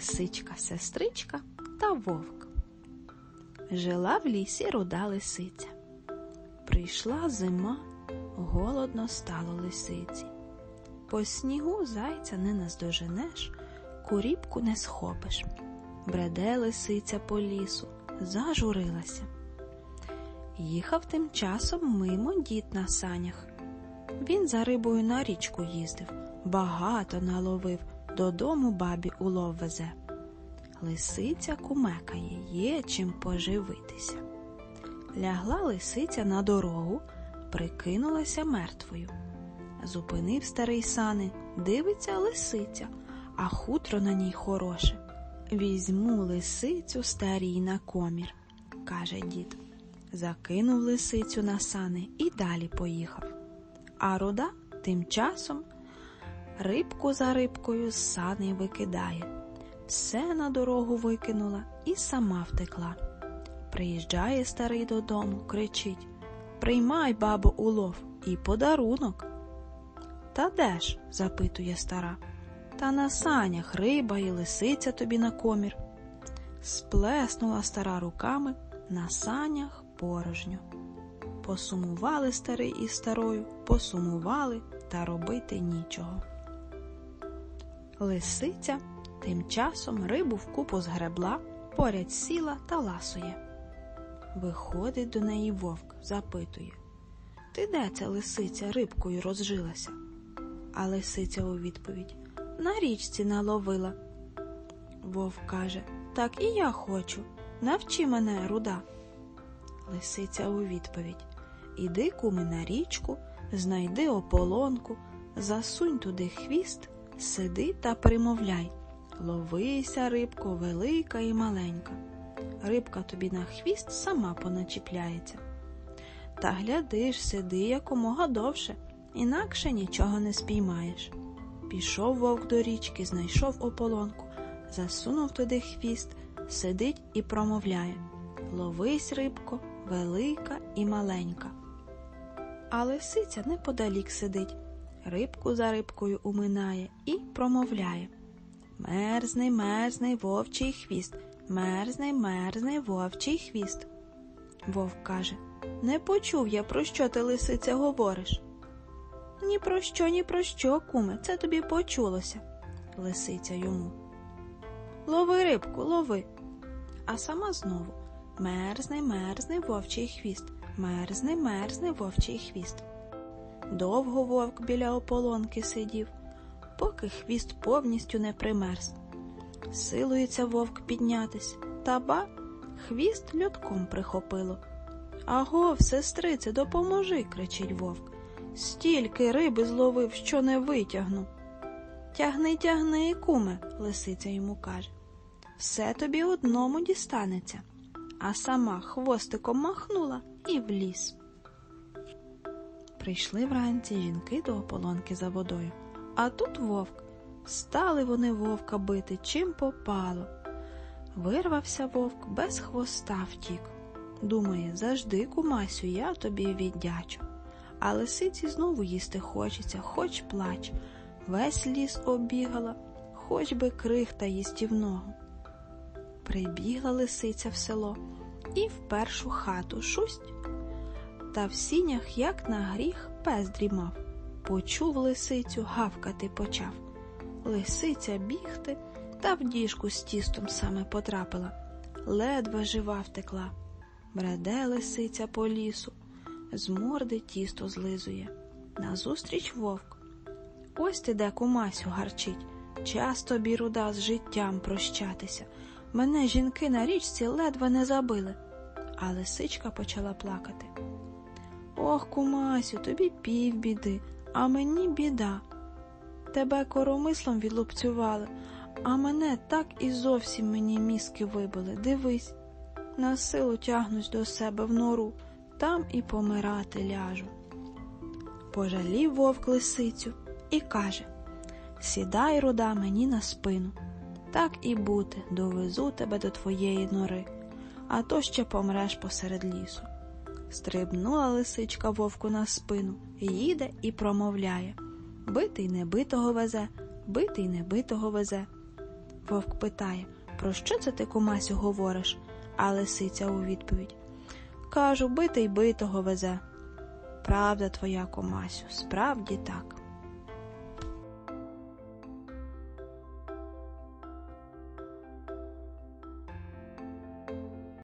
лисичка, сестричка та вовк. Жила в лісі руда лисиця. Прийшла зима, голодно стало лисиці. По снігу зайця не наздоженеш, куріпку не схопиш. Бреде лисиця по лісу, зажурилася. Їхав тим часом мимо дід на санях. Він за рибою на річку їздив, багато наловив, додому бабі улов везе. Лисиця кумекає, є чим поживитися. Лягла лисиця на дорогу, прикинулася мертвою. Зупинив старий сани, дивиться лисиця, а хутро на ній хороше. Візьму лисицю старій на комір, каже дід. Закинув лисицю на сани і далі поїхав. А руда тим часом рибку за рибкою з сани викидає. Все на дорогу викинула і сама втекла. Приїжджає старий додому, кричить Приймай, бабо, улов і подарунок. Та де ж? запитує стара. Та на санях риба і лисиця тобі на комір. Сплеснула стара руками на санях порожньо. Посумували старий із старою, посумували та робити нічого. Лисиця тим часом рибу вкупу згребла, поряд сіла та ласує. Виходить до неї вовк, запитує Ти де ця лисиця рибкою розжилася? А лисиця у відповідь На річці наловила. Вовк каже Так і я хочу. Навчи мене, руда. Лисиця у відповідь Іди, куми, на річку, знайди ополонку, засунь туди хвіст, сиди та примовляй. Ловися, рибко, велика і маленька. Рибка тобі на хвіст сама поначіпляється. Та глядиш, сиди якомога довше, інакше нічого не спіймаєш. Пішов вовк до річки, знайшов ополонку, засунув туди хвіст, сидить і промовляє Ловись, рибко, велика і маленька. А лисиця неподалік сидить, рибку за рибкою уминає і промовляє Мерзний, мерзний вовчий хвіст, мерзний, мерзний вовчий хвіст. Вовк каже Не почув я, про що ти, лисиця, говориш. Ні про що, ні про що, куме, це тобі почулося, лисиця йому. Лови рибку, лови. А сама знову мерзний, мерзний вовчий хвіст, мерзний, мерзний вовчий хвіст. Довго вовк біля ополонки сидів, поки хвіст повністю не примерз. Силується вовк піднятись, та ба, хвіст льотком прихопило. Агов, сестрице, допоможи, кричить вовк. Стільки риби зловив, що не витягну. Тягни, тягни, куме, лисиця йому каже. Все тобі одному дістанеться, а сама хвостиком махнула і в ліс. Прийшли вранці жінки до ополонки за водою, а тут вовк. Стали вони вовка бити, чим попало. Вирвався вовк, без хвоста втік. Думає, завжди, кумасю, я тобі віддячу. А лисиці знову їсти хочеться, хоч плач. Весь ліс обігала, хоч би крихта їстівного. Прибігла лисиця в село і в першу хату шусть. Та в сінях, як на гріх, пес дрімав. Почув лисицю, гавкати почав. Лисиця бігти та в діжку з тістом саме потрапила. Ледве жива втекла. Бреде лисиця по лісу, з морди тісто злизує. Назустріч вовк. Ось ти де кумасю гарчить. Час тобі руда з життям прощатися. Мене жінки на річці ледве не забили. А лисичка почала плакати. Ох, кумасю, тобі півбіди, а мені біда. Тебе коромислом відлупцювали, а мене так і зовсім мені мізки вибили. Дивись, на силу тягнусь до себе в нору, там і помирати ляжу. Пожалів вовк лисицю і каже Сідай, руда, мені на спину. Так і бути, довезу тебе до твоєї нори, а то ще помреш посеред лісу. Стрибнула лисичка вовку на спину, їде і промовляє Битий небитого везе, битий небитого везе. Вовк питає, про що це ти, кумасю, говориш? А лисиця у відповідь Кажу, битий битого везе. Правда твоя, кумасю, справді так.